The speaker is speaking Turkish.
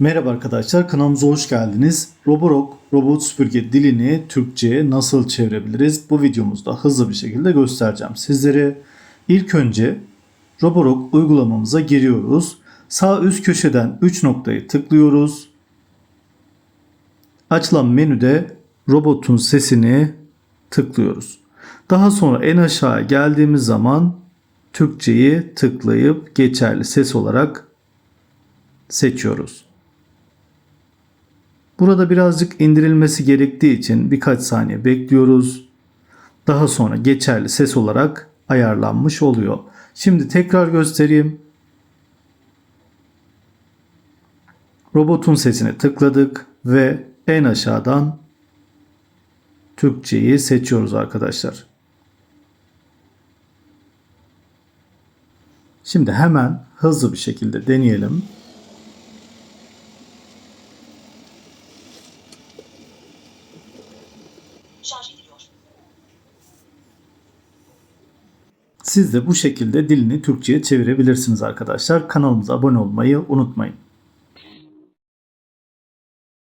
Merhaba arkadaşlar kanalımıza hoş geldiniz. Roborock robot süpürge dilini Türkçe'ye nasıl çevirebiliriz? Bu videomuzda hızlı bir şekilde göstereceğim sizlere. İlk önce Roborock uygulamamıza giriyoruz. Sağ üst köşeden 3 noktayı tıklıyoruz. Açılan menüde robotun sesini tıklıyoruz. Daha sonra en aşağı geldiğimiz zaman Türkçeyi tıklayıp geçerli ses olarak seçiyoruz. Burada birazcık indirilmesi gerektiği için birkaç saniye bekliyoruz. Daha sonra geçerli ses olarak ayarlanmış oluyor. Şimdi tekrar göstereyim. Robotun sesini tıkladık ve en aşağıdan Türkçeyi seçiyoruz arkadaşlar. Şimdi hemen hızlı bir şekilde deneyelim. Siz de bu şekilde dilini Türkçe'ye çevirebilirsiniz arkadaşlar. Kanalımıza abone olmayı unutmayın.